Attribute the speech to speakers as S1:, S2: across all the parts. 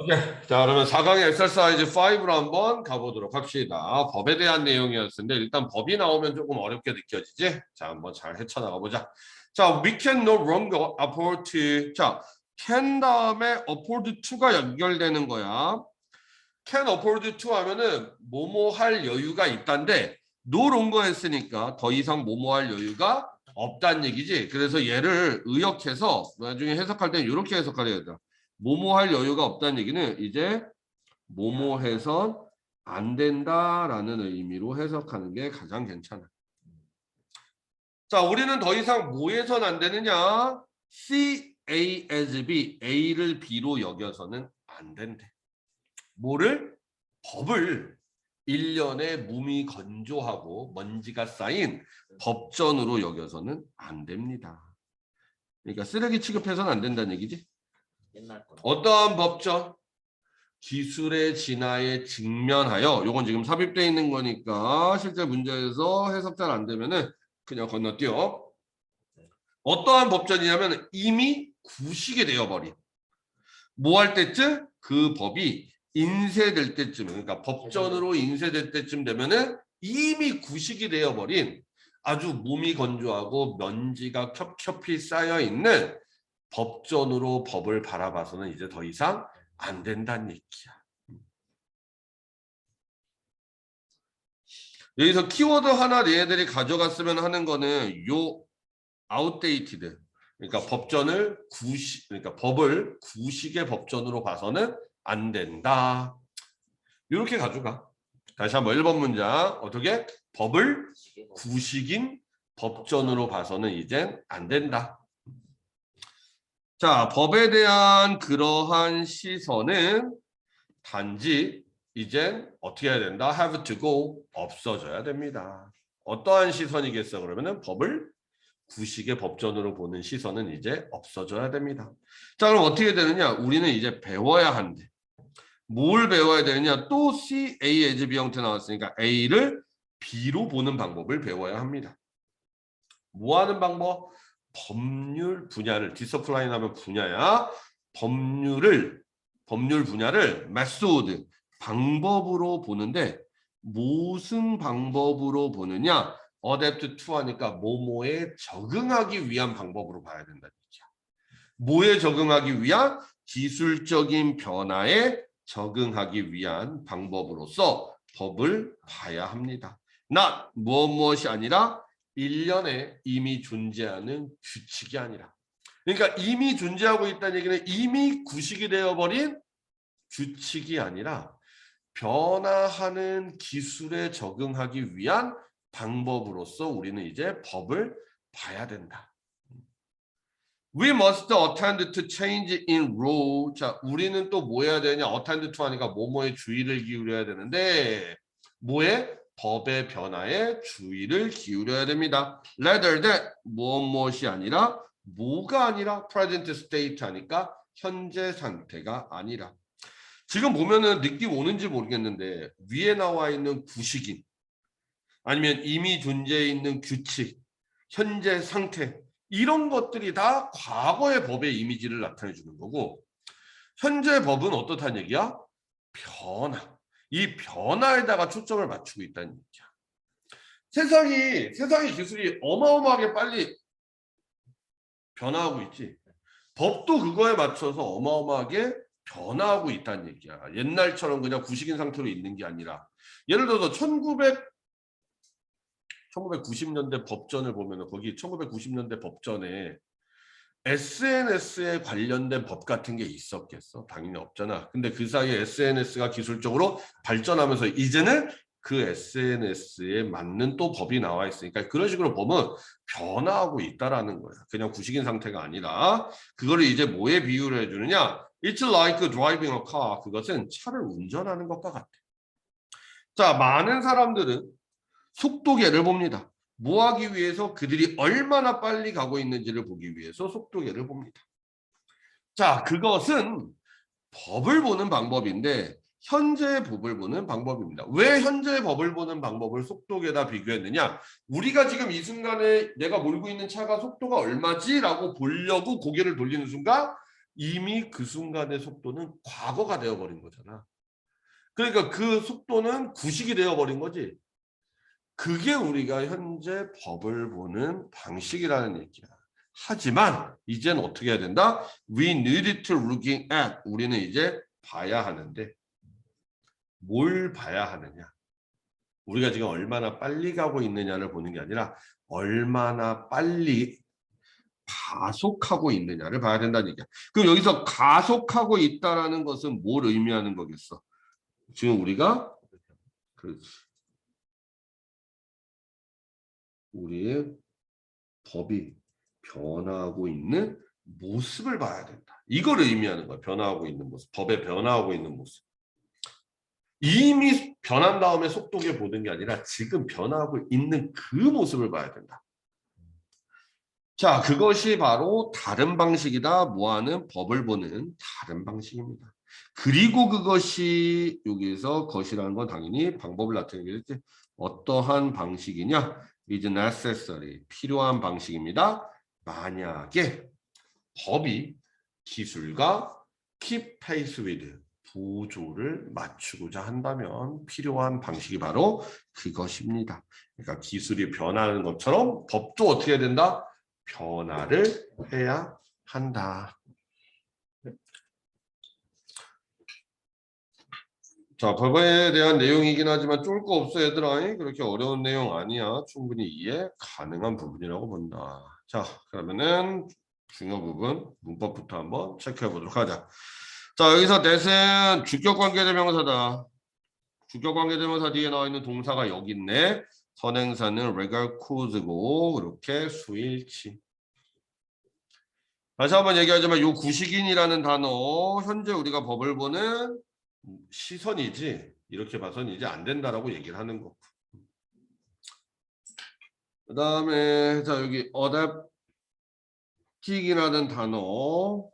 S1: 오케이. 자, 그러면 4강의 엑서사이즈 5로 한번 가보도록 합시다. 법에 대한 내용이었는데 일단 법이 나오면 조금 어렵게 느껴지지? 자, 한번 잘 헤쳐나가 보자. 자, we can no longer afford to. 자, can 다음에 afford to가 연결되는 거야. can afford to 하면은 뭐뭐 할 여유가 있단데 no longer 했으니까 더 이상 뭐뭐 할 여유가 없다는 얘기지. 그래서 얘를 의역해서 나중에 해석할 때는 이렇게 해석하려야 돼. 뭐뭐 할 여유가 없다는 얘기는 이제 뭐뭐 해선 안 된다라는 의미로 해석하는 게 가장 괜찮아. 자, 우리는 더 이상 뭐 해선 안 되느냐? C, A as B, A를 B로 여겨서는 안 된대. 뭐를? 법을 1년에 몸이 건조하고 먼지가 쌓인 법전으로 여겨서는 안 됩니다. 그러니까 쓰레기 취급해서는 안 된다는 얘기지.
S2: 옛날 거.
S1: 어떠한 법전? 기술의 진화에 직면하여 요건 지금 삽입되어 있는 거니까 실제 문제에서 해석 잘 안 되면은 그냥 건너뛰어. 어떠한 법전이냐면 이미 구식이 되어버린. 뭐 할 때쯤? 그 법이 인쇄될 때쯤, 그러니까 법전으로 인쇄될 때쯤 되면은 이미 구식이 되어버린 아주 몸이 건조하고 먼지가 겹겹이 쌓여 있는 법전으로 법을 바라봐서는 이제 더 이상 안 된다는 얘기야. 여기서 키워드 하나 얘들이 가져갔으면 하는 거는 요 outdated 그러니까 법전을 구식 그러니까 법을 구식의 법전으로 봐서는 안 된다. 이렇게 가져가. 다시 한번 1번 문장 어떻게 법을. 구식인 법전으로 봐서는 이젠 안 된다. 자, 법에 대한 그러한 시선은 단지 이젠 어떻게 해야 된다? have to go 없어져야 됩니다. 어떠한 시선이겠어? 그러면은 법을 구식의 법전으로 보는 시선은 이제 없어져야 됩니다. 자, 그럼 어떻게 되느냐? 우리는 이제 배워야 한대. 뭘 배워야 되느냐? 또 C, A as B 형태 나왔으니까 A를 B로 보는 방법을 배워야 합니다. 뭐 하는 방법? 법률 분야를 디서플라인 하면 분야야. 법률을 법률 분야를 메소드 방법으로 보는데 무슨 방법으로 보느냐? 어댑트 투 하니까 뭐뭐에 적응하기 위한 방법으로 봐야 된다는 얘기야. 뭐에 적응하기 위한 기술적인 변화에 적응하기 위한 방법으로서 법을 봐야 합니다. not 무엇 무엇이 아니라 1년에 이미 존재하는 규칙이 아니라 그러니까 이미 존재하고 있다는 얘기는 이미 구식이 되어버린 규칙이 아니라 변화하는 기술에 적응하기 위한 방법으로서 우리는 이제 법을 봐야 된다. We must attend to change in law. 자, 우리는 또 뭐 해야 되냐? attend to 하니까 뭐뭐에 주의를 기울여야 되는데 뭐에? 법의 변화에 주의를 기울여야 됩니다. Rather than 무엇 무엇이 아니라 뭐가 아니라 present state 하니까 현재 상태가 아니라 지금 보면은 느낌 오는지 모르겠는데 위에 나와 있는 구식인 아니면 이미 존재해 있는 규칙, 현재 상태 이런 것들이 다 과거의 법의 이미지를 나타내 주는 거고 현재 법은 어떻다는 얘기야? 변화. 이 변화에다가 초점을 맞추고 있다는 얘기야. 세상이 세상의 기술이 어마어마하게 빨리 변화하고 있지. 법도 그거에 맞춰서 어마어마하게 변화하고 있다는 얘기야. 옛날처럼 그냥 구식인 상태로 있는 게 아니라 예를 들어서 1900 1990년대 법전을 보면은 거기 1990년대 법전에 SNS에 관련된 법 같은 게 있었겠어? 당연히 없잖아. 근데 그 사이에 SNS가 기술적으로 발전하면서 이제는 그 SNS에 맞는 또 법이 나와 있으니까 그런 식으로 보면 변화하고 있다라는 거야. 그냥 구식인 상태가 아니라 그거를 이제 뭐에 비유를 해주느냐? It's like driving a car. 그것은 차를 운전하는 것과 같아. 자, 많은 사람들은 속도계를 봅니다. 뭐 하기 위해서 그들이 얼마나 빨리 가고 있는지를 보기 위해서 속도계를 봅니다. 자, 그것은 법을 보는 방법인데 현재의 법을 보는 방법입니다. 왜 현재의 법을 보는 방법을 속도계다 비교했느냐? 우리가 지금 이 순간에 내가 몰고 있는 차가 속도가 얼마지라고 보려고 고개를 돌리는 순간 이미 그 순간의 속도는 과거가 되어버린 거잖아. 그러니까 그 속도는 구식이 되어버린 거지. 그게 우리가 현재 법을 보는 방식이라는 얘기야. 하지만 이제는 어떻게 해야 된다? We need to looking at. 우리는 이제 봐야 하는데 뭘 봐야 하느냐? 우리가 지금 얼마나 빨리 가고 있느냐를 보는 게 아니라 얼마나 빨리 가속하고 있느냐를 봐야 된다는 얘기야. 그럼 여기서 가속하고 있다라는 것은 뭘 의미하는 거겠어? 지금 우리가 그렇지. 우리의 법이 변화하고 있는 모습을 봐야 된다. 이걸 의미하는 거야. 변화하고 있는 모습. 법에 변화하고 있는 모습. 이미 변한 다음에 속도계 보는 게 아니라 지금 변화하고 있는 그 모습을 봐야 된다. 자, 그것이 바로 다른 방식이다. 뭐하는 법을 보는 다른 방식입니다. 그리고 그것이 여기서 것이라는 건 당연히 방법을 나타내겠지. 어떠한 방식이냐? Is necessary. 필요한 방식입니다. 만약에 법이 기술과 keep pace with 보조를 맞추고자 한다면 필요한 방식이 바로 그것입니다. 그러니까 기술이 변하는 것처럼 법도 어떻게 해야 된다? 변화를 해야 한다. 자, 법에 대한 내용이긴 하지만 쫄 거 없어 얘들아. 그렇게 어려운 내용 아니야. 충분히 이해 가능한 부분이라고 본다. 자, 그러면은 중요 부분 문법부터 한번 체크해 보도록 하자. 자, 여기서 대신 주격 관계대명사다. 주격 관계대명사 뒤에 나와 있는 동사가 여기 있네. 선행사는 regular cause고 이렇게 수일치. 다시 한번 얘기하지만 요 구식인이라는 단어 현재 우리가 법을 보는 시선이지 이렇게 봐서는 이제 안 된다라고 얘기를 하는 거고. 그 다음에 자 여기 adapting이라는 단어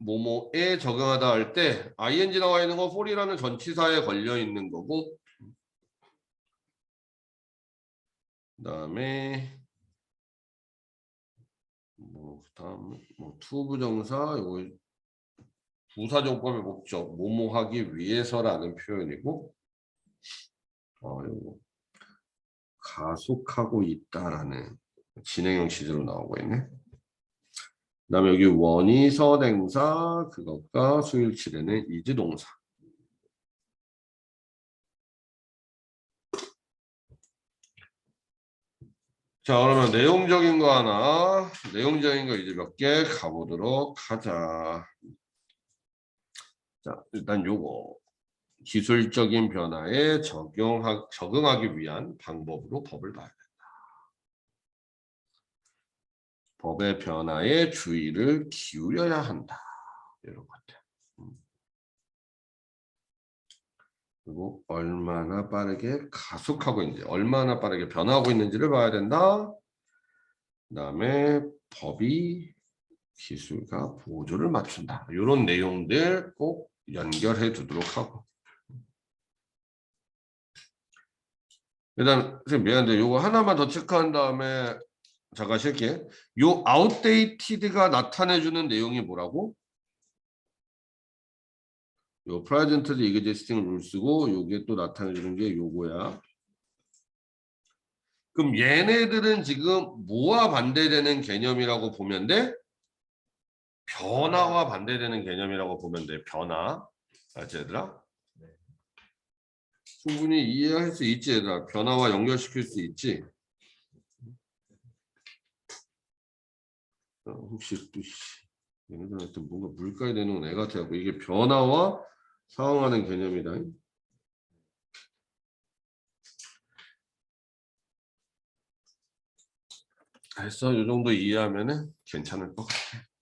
S1: 뭐뭐에 적용하다 할 때 ing 나와 있는 건 for이라는 전치사에 걸려 있는 거고 그 다음에 뭐 다음 뭐 투부정사 요거 부사정법의 목적 뭐뭐 하기 위해서라는 표현이고 어 가속하고 있다라는 진행형 시제로 나오고 있네. 그 다음에 여기 원이 선행사 그것과 수일치되는 이지동사. 자 그러면 내용적인 거 하나, 내용적인 거 이제 몇 개 가보도록 하자. 자 일단 요거 기술적인 변화에 적용하, 적응하기 위한 방법으로 법을 봐야 된다. 법의 변화에 주의를 기울여야 한다. 이런 것들. 음. 그리고 얼마나 빠르게 가속하고 있는지, 얼마나 빠르게 변화하고 있는지를 봐야 된다. 그다음에 법이 기술과 보조를 맞춘다. 이런 내용들 꼭 연결해 두도록 하고. 일단 선생님 미안한데 요거 하나만 더 체크한 다음에 잠깐 쉴게. 요 outdated가 나타내 주는 내용이 뭐라고? 요 present existing rules고 요게 또 나타내 주는 게 요거야. 그럼 얘네들은 지금 뭐와 반대되는 개념이라고 보면 돼? 변화와 반대되는 개념이라고 보면 돼. 변화. 알지 얘들아? 충분히 이해할 수 있지 얘들아. 변화와 연결시킬 수 있지. 어, 혹시 또 씨, 얘네들한테 뭔가 물가에 내놓은 애 같아갖고 이게 변화와 상응하는 개념이다. 됐어. 이 정도 이해하면은 괜찮을 것 같아.